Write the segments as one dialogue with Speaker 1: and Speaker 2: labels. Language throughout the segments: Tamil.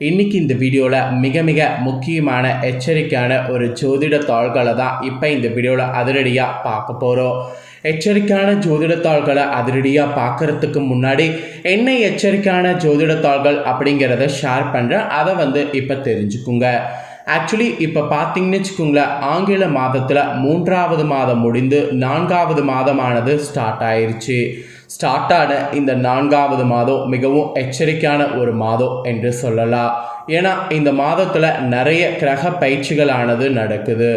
Speaker 1: இன்னைக்கு இந்த வீடியோவில் மிக மிக முக்கியமான எச்சரிக்கையான ஒரு ஜோதிட தாள்களை தான் இப்போ இந்த வீடியோவில் அதிரடியாக பார்க்க போகிறோம் எச்சரிக்கையான ஜோதிடத்தாள்களை அதிரடியாக பார்க்கறதுக்கு முன்னாடி என்ன எச்சரிக்கையான ஜோதிடத்தாள்கள் அப்படிங்கிறத ஷேர் பண்ணுறேன் அதை வந்து இப்போ தெரிஞ்சுக்குங்க. ஆக்சுவலி இப்போ பார்த்தீங்கன்னு வச்சுக்கோங்களேன் ஆங்கில மாதத்தில் மூன்றாவது மாதம் முடிந்து நான்காவது மாதமானது ஸ்டார்ட் ஆயிடுச்சு ஸ்டார்ட் ஆன இந்த நான்காவது மாதம் மிகவும் எச்சரிக்கையான ஒரு மாதம் என்று சொல்லலாம். ஏன்னா இந்த மாதத்தில் நிறைய கிரக பயிற்சிகளானது நடக்குது.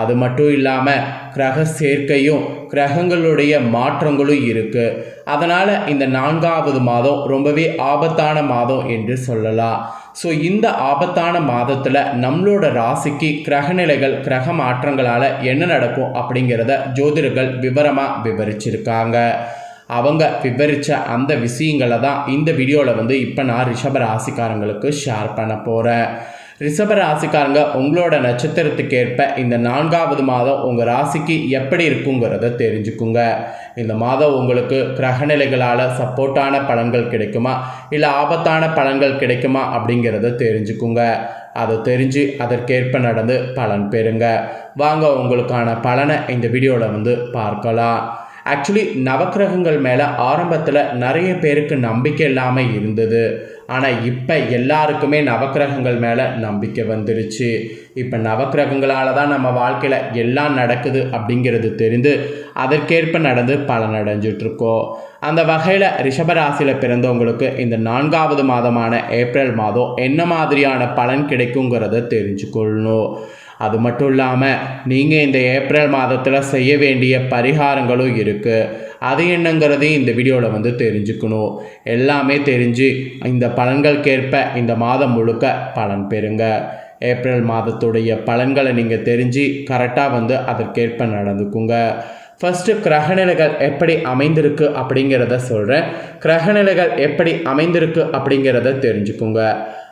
Speaker 1: அது மட்டும் இல்லாமல் கிரக சேர்க்கையும் கிரகங்களுடைய மாற்றங்களும் இருக்குது அதனால் இந்த நான்காவது மாதம் ரொம்பவே ஆபத்தான மாதம் என்று சொல்லலாம். ஸோ இந்த ஆபத்தான மாதத்தில் நம்மளோட ராசிக்கு கிரகநிலைகள் கிரக மாற்றங்களால் என்ன நடக்கும் அப்படிங்கிறத ஜோதிடர்கள் விவரமாக விவரிச்சிருக்காங்க. அவங்க விவரித்த அந்த விஷயங்களை தான் இந்த வீடியோவில் வந்து இப்போ நான் ரிஷப ராசிக்காரங்களுக்கு ஷேர் பண்ண போகிறேன் ரிஷப ராசிக்காரங்க உங்களோட நட்சத்திரத்துக்கு ஏற்ப இந்த நான்காவது மாதம் உங்கள் ராசிக்கு எப்படி இருக்குங்கிறத தெரிஞ்சுக்குங்க. இந்த மாதம் உங்களுக்கு கிரகநிலைகளால் சப்போர்ட்டான பலன்கள் கிடைக்குமா? இல்லை ஆபத்தான பலன்கள் கிடைக்குமா? அப்படிங்கிறத தெரிஞ்சுக்குங்க. அதை தெரிஞ்சு அதற்கேற்ப நடந்து பலன் பெறுங்க. வாங்க உங்களுக்கான பலனை இந்த வீடியோவில் வந்து பார்க்கலாம். ஆக்சுவலி நவக்கிரகங்கள் மேலே ஆரம்பத்தில் நிறைய பேருக்கு நம்பிக்கை இல்லாமல் இருந்தது. ஆனால் இப்போ எல்லாருக்குமே நவக்கிரகங்கள் மேலே நம்பிக்கை வந்துருச்சு. இப்போ நவக்கிரகங்களால் தான் நம்ம வாழ்க்கையில் எல்லாம் நடக்குது அப்படிங்கிறது தெரிந்து அதற்கேற்ப நடந்து பலனடைஞ்சிட்ருக்கோம் அந்த வகையில் ரிஷபராசியில் பிறந்தவங்களுக்கு இந்த நான்காவது மாதமான ஏப்ரல் மாதம் என்ன மாதிரியான பலன் கிடைக்குங்கிறத தெரிஞ்சுக்கொள்ளணும். அது மட்டும் இல்லாமல் நீங்கள் இந்த ஏப்ரல் மாதத்தில் செய்ய வேண்டிய பரிகாரங்களும் இருக்குது அது என்னங்கிறதையும் இந்த வீடியோவில் வந்து தெரிஞ்சுக்கணும். எல்லாமே தெரிஞ்சு இந்த பலன்களுக்கேற்ப இந்த மாதம் முழுக்க பலன் பெறுங்க. ஏப்ரல் மாதத்துடைய பலன்களை நீங்கள் தெரிஞ்சு கரெக்டாக வந்து அதற்கேற்ப நடந்துக்குங்க. ஃபஸ்ட்டு கிரகநிலைகள் எப்படி அமைந்திருக்கு அப்படிங்கிறத சொல்கிறேன் கிரகநிலைகள் எப்படி அமைந்திருக்கு அப்படிங்கிறத தெரிஞ்சுக்குங்க.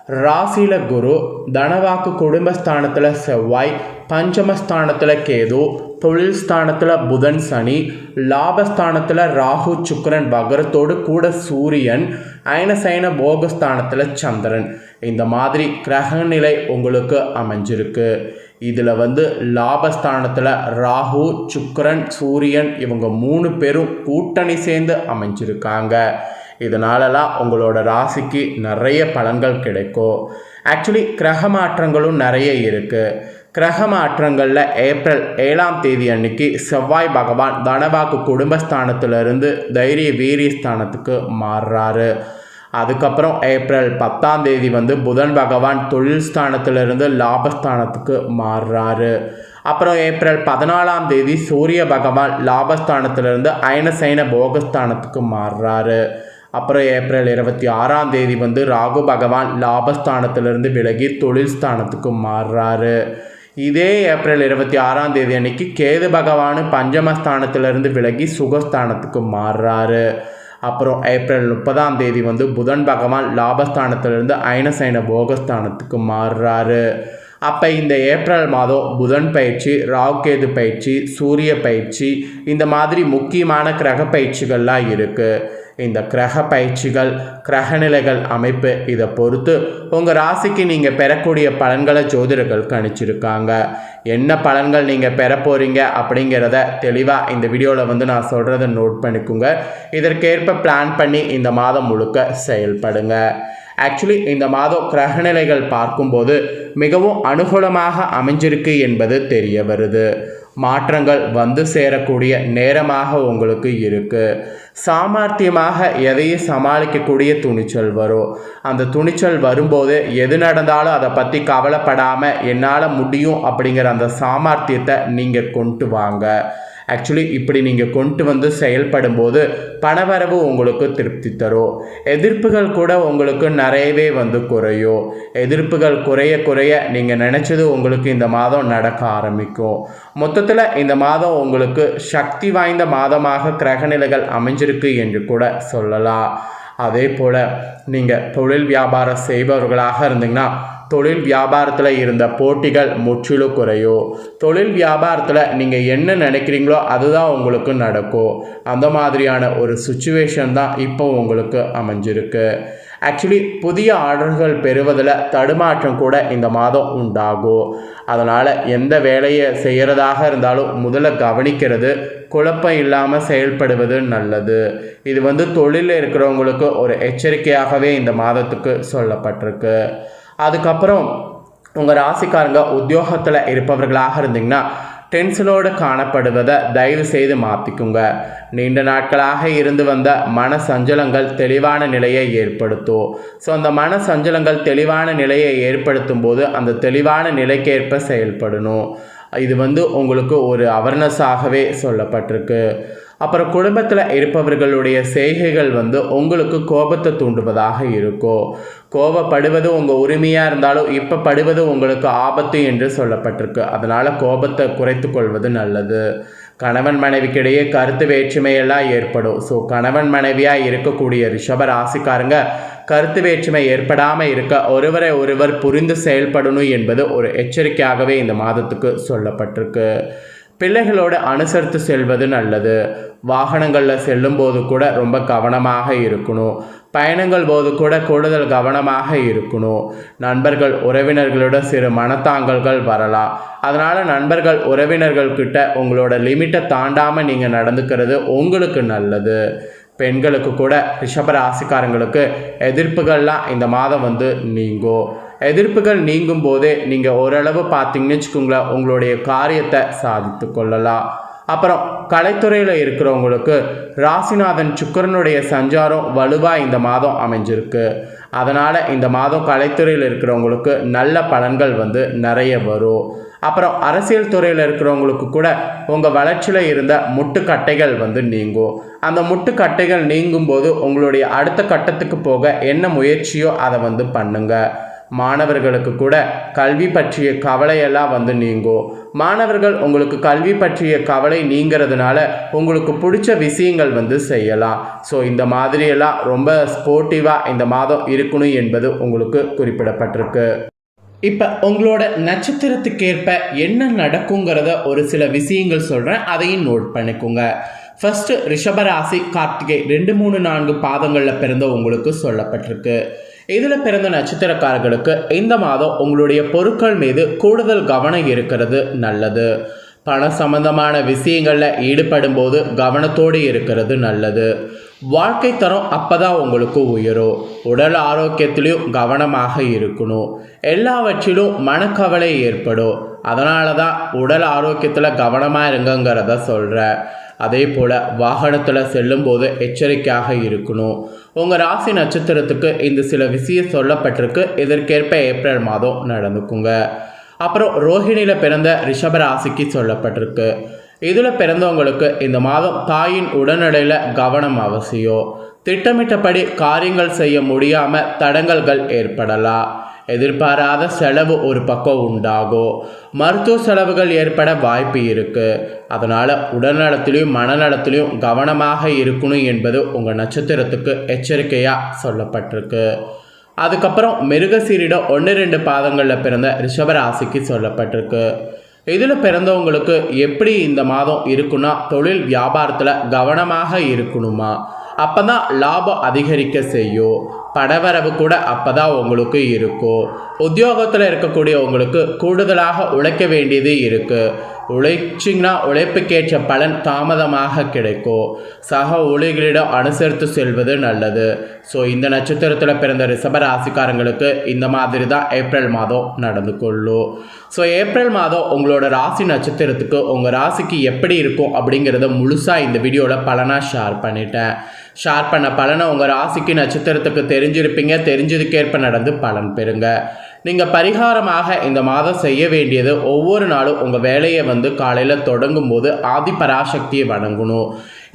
Speaker 1: ராசியில் குரு தனவாக்கு குடும்பஸ்தானத்தில் செவ்வாய் பஞ்சமஸ்தானத்தில் கேது தொழில் ஸ்தானத்தில் புதன் சனி லாபஸ்தானத்தில் ராகு சுக்கரன் பகரத்தோடு கூட சூரியன் அயனசயன போகஸ்தானத்தில் சந்திரன். இந்த மாதிரி கிரகநிலை உங்களுக்கு அமைஞ்சிருக்கு. இதில் வந்து லாபஸ்தானத்தில் ராகு சுக்கரன் சூரியன் இவங்க மூணு பேரும் கூட்டணி சேர்ந்து அமைஞ்சிருக்காங்க. இதனாலலாம் உங்களோட ராசிக்கு நிறைய பலன்கள் கிடைக்கும். ஆக்சுவலி கிரக மாற்றங்களும் நிறைய இருக்குது கிரக மாற்றங்களில் ஏப்ரல் ஏழாம் தேதி அன்னைக்கு செவ்வாய் பகவான் தனவாக்கு குடும்பஸ்தானத்திலிருந்து தைரிய வீரிய ஸ்தானத்துக்கு மாறுறாரு. அதுக்கப்புறம் ஏப்ரல் பத்தாம் தேதி வந்து புதன் பகவான் தொழில் ஸ்தானத்திலிருந்து லாபஸ்தானத்துக்கு மாறுறாரு. அப்புறம் ஏப்ரல் பதினாலாம் தேதி சூரிய பகவான் லாபஸ்தானத்திலிருந்து அயனசைன போகஸ்தானத்துக்கு மாறுறாரு. அப்புறம் ஏப்ரல் இருபத்தி ஆறாம் தேதி வந்து ராகு பகவான் லாபஸ்தானத்திலிருந்து விலகி தொழில் ஸ்தானத்துக்கு மாறுறாரு. இதே ஏப்ரல் இருபத்தி ஆறாம் தேதி அன்னைக்கு கேது பகவான் பஞ்சமஸ்தானத்திலிருந்து விலகி சுகஸ்தானத்துக்கு மாறுறாரு. அப்புறம் ஏப்ரல் முப்பதாம் தேதி வந்து புதன் பகவான் லாபஸ்தானத்திலிருந்து ஐனசைன போகஸ்தானத்துக்கு மாறுறாரு. அப்போ இந்த ஏப்ரல் மாதம் புதன் பயிற்சி ராவுகேது பயிற்சி சூரிய பயிற்சி இந்த மாதிரி முக்கியமான கிரக பயிற்சிகள்லாம் இருக்குது இந்த கிரக பயிற்சிகள் கிரகநிலைகள் அமைப்பு இதை பொறுத்து உங்கள் ராசிக்கு நீங்கள் பெறக்கூடிய பலன்களை ஜோதிடர்கள் கணிச்சிருக்காங்க. என்ன பலன்கள் நீங்கள் பெற போகிறீங்க அப்படிங்கிறத தெளிவாக இந்த வீடியோவில் வந்து நான் சொல்கிறத நோட் பண்ணிக்கோங்க. இதற்கேற்ப பிளான் பண்ணி இந்த மாதம் முழுக்க செயல்படுங்க. ஆக்சுவலி இந்த மாதம் கிரகநிலைகள் பார்க்கும்போது மிகவும் அனுகூலமாக அமைஞ்சிருக்கு என்பது தெரிய வருது. மாற்றங்கள் வந்து சேரக்கூடிய நேரமாக உங்களுக்கு இருக்குது சாமர்த்தியமாக எதையும் சமாளிக்கக்கூடிய துணிச்சல் வரும் அந்த துணிச்சல் வரும்போது எது நடந்தாலும் அதை பற்றி கவலைப்படாமல் என்னால் முடியும் அப்படிங்கிற அந்த சாமர்த்தியத்தை நீங்கள் கொண்டு வாங்க. ஆக்சுவலி இப்படி நீங்கள் கொண்டு வந்து செயல்படும் போது பணவரவு உங்களுக்கு திருப்தி தரும். எதிர்ப்புகள் கூட உங்களுக்கு நிறையவே வந்து குறையும். எதிர்ப்புகள் குறைய குறைய நீங்கள் நினச்சது உங்களுக்கு இந்த மாதம் நடக்க ஆரம்பிக்கும். மொத்தத்தில் இந்த மாதம் உங்களுக்கு சக்தி வாய்ந்த மாதமாக கிரகநிலைகள் அமைஞ்சிருக்கு என்று கூட சொல்லலாம். அதே போல் நீங்கள் தொழில் வியாபாரம் செய்பவர்களாக இருந்தீங்கன்னா தொழில் வியாபாரத்தில் இருந்த போட்டிகள் முற்றிலும் குறையும் தொழில் வியாபாரத்தில் நீங்கள் என்ன நினைக்கிறீங்களோ அதுதான் உங்களுக்கு நடக்கும். அந்த மாதிரியான ஒரு சுச்சுவேஷன் தான் இப்போ உங்களுக்கு அமைஞ்சிருக்கு. ஆக்சுவலி புதிய ஆர்டர்கள் பெறுவதில் தடுமாற்றம் கூட இந்த மாதம் உண்டாகும். அதனால் எந்த வேலையை செய்கிறதாக இருந்தாலும் முதல்ல கவனிக்கிறது குழப்பம் இல்லாமல் செயல்படுவது நல்லது. இது வந்து தொழிலில் இருக்கிறவங்களுக்கு ஒரு எச்சரிக்கையாகவே இந்த மாதத்துக்கு சொல்லப்பட்டிருக்கு. அதுக்கப்புறம் உங்கள் ராசிக்காரங்க உத்தியோகத்தில் இருப்பவர்களாக இருந்தீங்கன்னா டென்ஷனோடு காணப்படுவதை தயவு செய்து மாற்றிக்குங்க நீண்ட நாட்களாக இருந்து வந்த மன சஞ்சலங்கள் தெளிவான நிலையை ஏற்படுத்தும். ஸோ அந்த மன சஞ்சலங்கள் தெளிவான நிலையை ஏற்படுத்தும் போது அந்த தெளிவான நிலைக்கேற்ப செயல்படணும். இது வந்து உங்களுக்கு ஒரு அவர்னஸாகவே சொல்லப்பட்டிருக்கு. அப்புறம் குடும்பத்தில் இருப்பவர்களுடைய செய்கைகள் வந்து உங்களுக்கு கோபத்தை தூண்டுவதாக இருக்கும் கோபப்படுவது உங்கள் உரிமையாக இருந்தாலும் இப்போ படுவது உங்களுக்கு ஆபத்து என்று சொல்லப்பட்டிருக்கு. அதனால் கோபத்தை குறைத்து கொள்வது நல்லது. கணவன் மனைவிக்கிடையே கருத்து வேற்றுமையெல்லாம் ஏற்படும். ஸோ கணவன் மனைவியாக இருக்கக்கூடிய ரிஷப ராசிக்காரங்க கருத்து வேற்றுமை ஏற்படாமல் இருக்க ஒருவரை ஒருவர் புரிந்து செயல்படணும் என்பது ஒரு எச்சரிக்கையாகவே இந்த மாதத்துக்கு சொல்லப்பட்டிருக்கு. பிள்ளைகளோடு அனுசரித்து செல்வது நல்லது. வாகனங்களில் செல்லும்போது கூட ரொம்ப கவனமாக இருக்கணும். பயணங்கள் போது கூட கூடுதல் கவனமாக இருக்கணும். நண்பர்கள் உறவினர்களோட சிறு மனத்தாங்கல்கள் வரலாம். அதனால் நண்பர்கள் உறவினர்கள் கிட்ட உங்களோட லிமிட்டை தாண்டாமல் நீங்கள் நடந்துக்கிறது உங்களுக்கு நல்லது. பெண்களுக்கு கூட ரிஷப ராசிக்காரங்களுக்கு எதிர்ப்புகள்லாம் இந்த மாதம் வந்து நீங்கும். எதிர்ப்புகள் நீங்கும் போதே நீங்கள் ஓரளவு பார்த்தீங்கன்னு வச்சுக்கோங்களேன் உங்களுடைய காரியத்தை சாதித்து கொள்ளலாம். அப்புறம் கலைத்துறையில் இருக்கிறவங்களுக்கு ராசிநாதன் சுக்கரனுடைய சஞ்சாரம் வலுவாக இந்த மாதம் அமைஞ்சிருக்கு. அதனால் இந்த மாதம் கலைத்துறையில் இருக்கிறவங்களுக்கு நல்ல பலன்கள் வந்து நிறைய வரும். அப்புறம் அரசியல் துறையில் இருக்கிறவங்களுக்கு கூட உங்கள் வளர்ச்சியில் இருந்த முட்டுக்கட்டைகள் வந்து நீங்கும். அந்த முட்டுக்கட்டைகள் நீங்கும் போது உங்களுடைய அடுத்த கட்டத்துக்கு போக என்ன முயற்சியோ அதை வந்து பண்ணுங்கள் மாணவர்களுக்கு கூட கல்வி பற்றிய கவலையெல்லாம் வந்து நீங்கும் மாணவர்கள் உங்களுக்கு கல்வி பற்றிய கவலை நீங்கிறதுனால உங்களுக்கு பிடிச்ச விஷயங்கள் வந்து செய்யலாம். ஸோ இந்த மாதிரியெல்லாம் ரொம்ப ஸ்போர்ட்டிவாக இந்த மாதம் இருக்கணும் என்பது உங்களுக்கு குறிப்பிடப்பட்டிருக்கு. இப்போ உங்களோட நட்சத்திரத்துக்கேற்ப என்ன நடக்குங்கிறத ஒரு சில விஷயங்கள் சொல்கிறேன் அதையும் நோட் பண்ணிக்கோங்க. ஃபஸ்ட்டு ரிஷபராசி கார்த்திகை ரெண்டு மூணு நான்கு பாதங்களில் பிறந்த உங்களுக்கு சொல்லப்பட்டிருக்கு. இதில் பிறந்த நட்சத்திரக்காரர்களுக்கு இந்த மாதம் உங்களுடைய பொருட்கள் மீது கூடுதல் கவனம் இருக்கிறது நல்லது. பண சம்பந்தமான விஷயங்களில் ஈடுபடும் போது கவனத்தோடு இருக்கிறது நல்லது. வாழ்க்கை தரம் அப்பதான் உங்களுக்கு உயரும். உடல் ஆரோக்கியத்திலையும் கவனமாக இருக்கணும். எல்லாவற்றிலும் மனக்கவலை ஏற்படும். அதனால தான் உடல் ஆரோக்கியத்தில் கவனமாக இருங்கங்கிறத சொல்கிறேன் அதே போல் வாகனத்தில் செல்லும்போது எச்சரிக்கையாக இருக்கணும். உங்கள் ராசி நட்சத்திரத்துக்கு இந்த சில விஷயம் சொல்லப்பட்டிருக்கு. இதற்கேற்ப ஏப்ரல் மாதம் நடந்துக்குங்க. அப்புறம் ரோஹிணியில் பிறந்த ரிஷப ராசிக்கு சொல்லப்பட்டிருக்கு. இதில் பிறந்தவங்களுக்கு இந்த மாதம் தாயின் உடல்நிலையில் கவனம் அவசியம். திட்டமிட்டபடி காரியங்கள் செய்ய முடியாமல் தடங்கல்கள் ஏற்படலாம். எதிர்பாராத செலவு ஒரு பக்கம் உண்டாகும். மருத்துவ செலவுகள் ஏற்பட வாய்ப்பு இருக்குது அதனால் உடல்நலத்திலையும் மனநலத்திலையும் கவனமாக இருக்கணும் என்பது உங்கள் நட்சத்திரத்துக்கு எச்சரிக்கையாக சொல்லப்பட்டிருக்கு. அதுக்கப்புறம் மிருகசீரிடம் ஒன்று ரெண்டு பாதங்களில் பிறந்த ரிஷபராசிக்கு சொல்லப்பட்டிருக்கு. இதில் பிறந்தவங்களுக்கு எப்படி இந்த மாதம் இருக்குன்னா தொழில் வியாபாரத்தில் கவனமாக இருக்கணுமா? அப்போ தான் லாபம் அதிகரிக்க செய்யும். படவரவு கூட அப்போ தான் உங்களுக்கு இருக்கும். உத்தியோகத்தில் இருக்கக்கூடியவங்களுக்கு கூடுதலாக உழைக்க வேண்டியது இருக்குது உழைச்சிங்கன்னா உழைப்புக்கேற்ற பலன் தாமதமாக கிடைக்கும் சக ஊழியர்களிடம் அனுசரித்து செல்வது நல்லது. ஸோ இந்த நட்சத்திரத்தில் பிறந்த ரிஷப ராசிக்காரங்களுக்கு இந்த மாதிரி தான் ஏப்ரல் மாதம் நடந்து கொள்ளும் ஸோ ஏப்ரல் மாதம் உங்களோட ராசி நட்சத்திரத்துக்கு உங்கள் ராசிக்கு எப்படி இருக்கும் அப்படிங்கிறத முழுசாக இந்த வீடியோவில் பலனாக ஷேர் பண்ணிட்டேன். ஷேர் பண்ண பலனை உங்கள் ராசிக்கு நட்சத்திரத்துக்கு தெரிஞ்சிருப்பீங்க. தெரிஞ்சதுக்கேற்ப நடந்து பலன் பெறுங்க. நீங்கள் பரிகாரமாக இந்த மாதம் செய்ய வேண்டியது ஒவ்வொரு நாளும் உங்கள் வேலையை வந்து காலையில் தொடங்கும் போது ஆதி பராசக்தியை வணங்கணும்.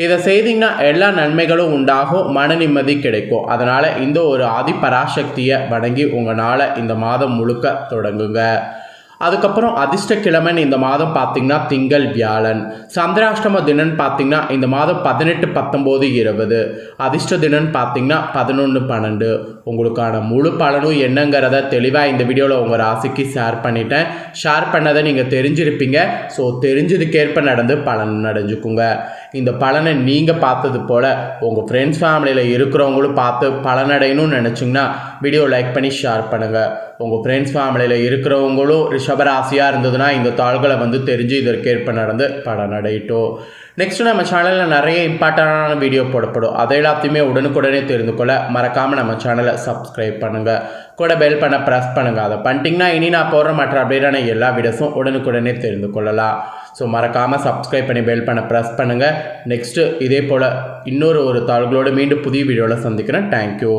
Speaker 1: இதை செய்தீங்கன்னா எல்லா நன்மைகளும் உண்டாகும் மன நிம்மதி கிடைக்கும். அதனால் இந்த ஒரு ஆதி பராசக்தியை வணங்கி உங்கள் நாளை இந்த மாதம் முழுக்க தொடங்குங்க. அதுக்கப்புறம் அதிர்ஷ்ட கிழமைன்னு இந்த மாதம் பார்த்தீங்கன்னா திங்கள் வியாழன். சந்திராஷ்டம தினன் பார்த்தீங்கன்னா இந்த மாதம் பதினெட்டு பத்தொம்போது இருபது. அதிர்ஷ்ட தினன் பார்த்தீங்கன்னா பதினொன்று பன்னெண்டு. உங்களுக்கான முழு பலனும் என்னங்கிறத தெளிவாக இந்த வீடியோவில் உங்கள் ராசிக்கு ஷேர் பண்ணிட்டேன். ஷேர் பண்ணதை நீங்கள் தெரிஞ்சிருப்பீங்க. ஸோ தெரிஞ்சதுக்கேற்ப நடந்து பலன் அடைஞ்சுக்குங்க. இந்த பலனை நீங்கள் பார்த்தது போல் உங்கள் ஃப்ரெண்ட்ஸ் ஃபேமிலியில் இருக்கிறவங்களும் பார்த்து பலனடையணும்னு நினச்சிங்கன்னா வீடியோ லைக் பண்ணி ஷேர் பண்ணுங்கள் உங்கள் ஃப்ரெண்ட்ஸ் ஃபேமிலியில் இருக்கிறவங்களும் ரிஷபராசியாக இருந்ததுன்னா இந்த தாள்களை வந்து தெரிஞ்சு இதற்கேற்ப நடந்து படம் நடையிட்டோ நெக்ஸ்ட் நம்ம சேனலில் நிறைய இம்பார்ட்டண்டான வீடியோ போடப்படும். அதை எல்லாத்தையுமே உடனுக்குடனே தெரிந்து கொள்ள மறக்காமல் நம்ம சேனலை சப்ஸ்கிரைப் பண்ணுங்கள் கூட பெல் பண்ண ப்ரெஸ் பண்ணுங்கள் அதை பண்ணிட்டீங்கன்னா இனி நான் போடுற மற்ற அப்டேட்டான எல்லா வீடியோஸும் உடனுக்குடனே தெரிந்து கொள்ளலாம். ஸோ மறக்காமல் சப்ஸ்கிரைப் பண்ணி பெல் பண்ண ப்ரெஸ் பண்ணுங்கள் நெக்ஸ்ட்டு இதே போல் இன்னொரு ஒரு தாள்களோடு மீண்டும் புதிய வீடியோவில் சந்திக்கிறேன். தேங்க்யூ